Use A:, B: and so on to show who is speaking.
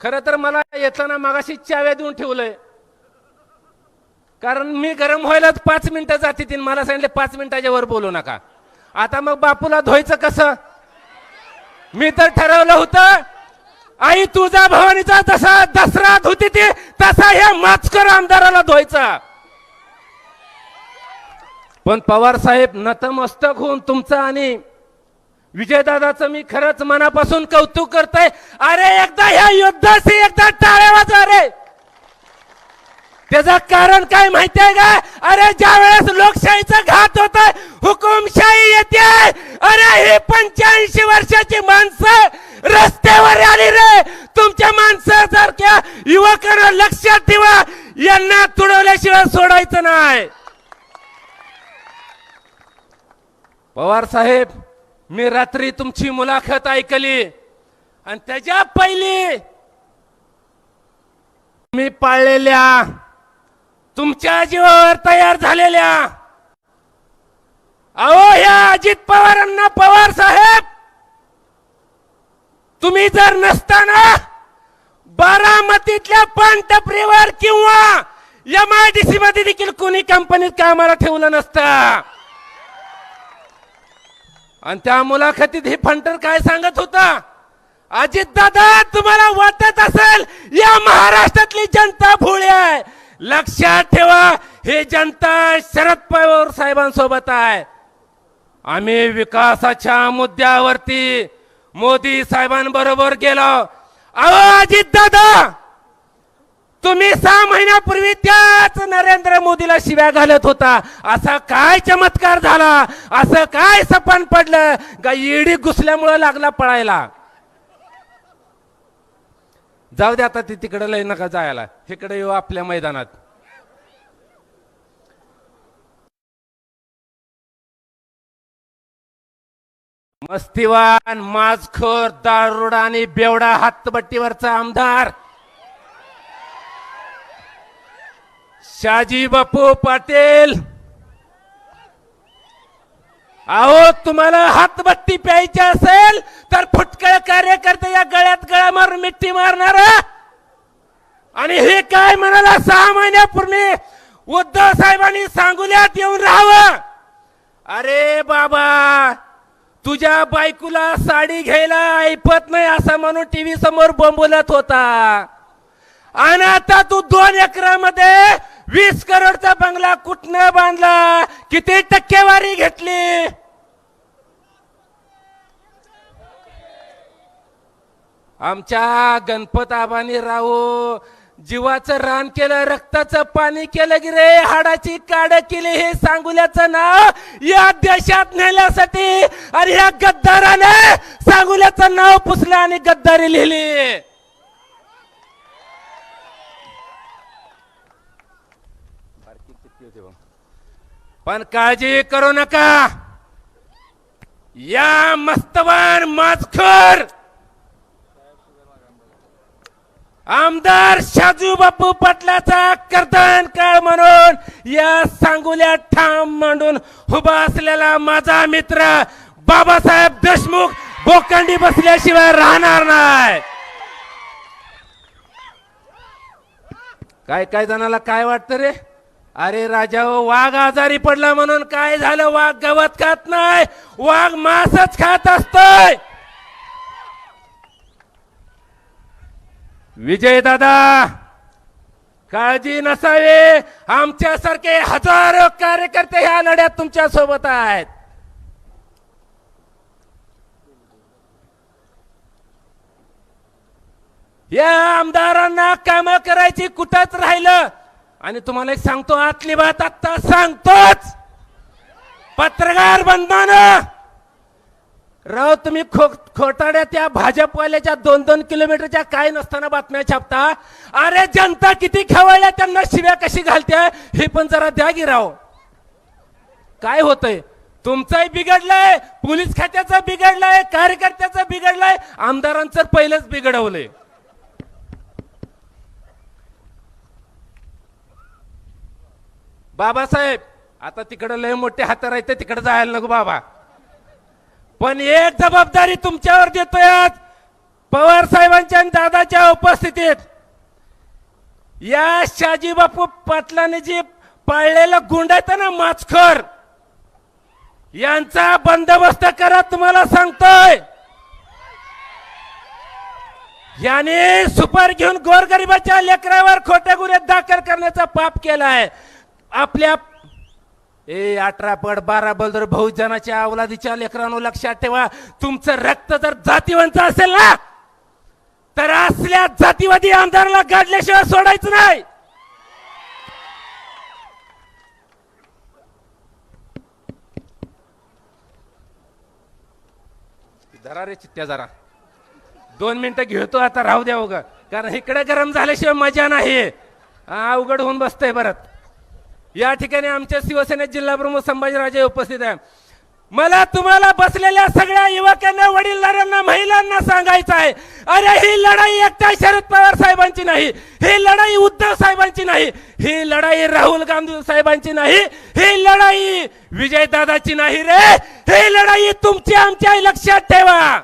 A: खरं तर मला येताना मागाशी चाव्या देऊन ठेवलंय. कारण मी गरम व्हायलाच पाच मिनिटं जाते तीन मला सांगितले पाच मिनिटाच्या वर बोलू नका. आता मग बापूला धुवायचं कसं? मी तर ठरवलं होतं आई तुझा भवानीचा जसा दसरा धुती ती तसा ह्या माचकर आमदाराला धुवायचा. पण पवार साहेब नतमस्तक होऊन तुमचं आणि विजयदादाचं मी खरंच मनापासून कौतुक करतोय. अरे एकदा ह्या युद्धाशी एकदा टाळ्या वाजवा अरे त्याचं कारण काय माहितीये का? अरे ज्या वेळेस लोकशाहीचा घात होत हुकुमशाही येते. अरे ही पंच्याऐंशी वर्षाची माणसं रस्त्यावर आली रे. तुमच्या माणसासारख्या युवकांना लक्षात ठेवा यांना तुडवल्याशिवाय सोडायचं नाही. पवार साहेब मी रात्री तुमची मुलाखत ऐकली. आणि त्याच्या पहिली मी पाळलेल्या तुमच्या जीवावर तयार झालेल्या अहो ह्या अजित पवारांना पवार साहेब तुम्ही जर नसताना बारामतीतल्या पानटपरीवर किंवा एम आय डी सी मध्ये देखील कोणी कंपनीत कामाला ठेवलं नसतं. आणि त्या मुलाखतीत हे फंटर काय सांगत होता? अजित दादा तुम्हाला वाटत असेल या महाराष्ट्रातली जनता भोळी आहे. लक्षात ठेवा हे जनता शरद पवार साहेबांसोबत आहे. आम्ही विकासाच्या मुद्द्यावरती मोदी साहेबांबरोबर गेलो. अहो अजित दादा तुम्ही सहा महिन्यापूर्वी त्याच नरेंद्र मोदीला शिव्या घालत होता. असा काय चमत्कार झाला? असं काय सपन पडलं? का ईडी घुसल्यामुळे लागला पळायला. जाऊ दे आता ती तिकडे लय नका जायला. इकडे येऊ आपल्या मैदानात. मस्तीवान माजखोर दारुडा आणि बेवडा हातबट्टीवरचा आमदार शाजी बापू पाटील. अहो तुम्हाला हातबत्ती प्यायची असेल तर फुटकळ कार्यकर्ते या गळ्यात गळा मारून मिठी मारणार आणि हे काय म्हणाला सहा महिन्यापूर्वी? उद्धव साहेबांनी सांगुल्यात येऊन राहावं. अरे बाबा तुझ्या बायकोला साडी घ्यायला ऐपत नाही असं म्हणून टीव्ही समोर बोंबलत होता. आणि आता तू दोन एकरामध्ये वीस करोडचा बंगला कुठनं बांधला? किती टक्केवारी घेतली? आमच्या गणपत आबानी राहू जीवाचं रान केलं रक्ताचं पाणी केलं की रे हाडाची काड केली हे सांगुल्याचं नाव या देशात नेल्यासाठी आणि ह्या गद्दाराने सांगुल्याचं नाव पुसलं आणि गद्दारी लिहिली. पण काळजी करू नका. या मस्तवान माजखर! आमदार शाजू बापू पाटलाचा कर्तन काळ म्हणून या सांगोल्या ठाम मांडून उभा असलेला माझा मित्र बाबासाहेब देशमुख बोकांडी बसल्याशिवाय राहणार नाही. काय काय जणाला काय वाटतं रे? अरे राजा हो, वाघ आजारी पडला म्हणून काय झालं? वाघ गवत खात नाही वाघ मासच खात असतोय. विजय दादा काळजी नसावी. आमच्यासारखे हजारो कार्यकर्ते ह्या लढ्यात तुमच्यासोबत आहेत. या आमदारांना काम करायची कुठंच राहिलं. आणि तुम्हाला एक सांगतो आतली बात आता सांगतोच. पत्रकार बंधनं राव तुम्ही खो खोटाड्या त्या भाजपवाल्याच्या दोन दोन किलोमीटरच्या काय नसताना बातम्या छापता? अरे जनता किती खवळल्या त्यांना शिव्या कशी घालते हे पण जरा द्या की राव. काय होतंय? तुमचंही बिघडलंय पोलीस खात्याचं बिघडलंय कार्यकर्त्याचं बिघडलंय आमदारांचं पहिलंच बिघडवलंय. बाबासाहेब आता तिकडं लय मोठे हातर राहते तिकडे जायला नको बाबा. पण एक जबाबदारी तुमच्यावर देतोय आज पवार साहेबांच्या आणि दादाच्या उपस्थितीत. या शाजी बापू पाटलाने जे पाळलेला गुंड आहेत ना माचखर यांचा बंदोबस्त करा तुम्हाला सांगतोय. याने सुपर घेऊन गोरगरिबाच्या लेकरावर खोट्या गुन्ह्यात दाखल करण्याचा पाप केला आहे आपल्या ए अठरा पट बारा बलदर बहुजनाच्या अवलादीच्या लेकरांनो लक्षात ठेवा. तुमचं रक्त जर जातीवंत असेल ना तर असल्या जातीवादी आमदाराला गाडल्याशिवाय सोडायचं नाही. जरा रे चित्त्या जरा. दोन मिनिटं घेतो आता राहू द्या उगा. कारण इकडे गरम झाल्याशिवाय मजा नाही. अवघड होऊन बसतंय परत. या ठिकाणी आमच्या शिवसेनेत जिल्हाप्रमुख संभाजीराजे उपस्थित आहे मला तुम्हाला बसलेल्या सगळ्या युवकांना वडीलधाऱ्यांना महिलांना सांगायचं आहे. अरे ही लढाई एकट्या शरद पवार साहेबांची नाही. ही लढाई उद्धव साहेबांची नाही. ही लढाई राहुल गांधी साहेबांची नाही. ही लढाई विजयदादाची नाही रे. ही लढाई तुमची आमच्या लक्षात ठेवा.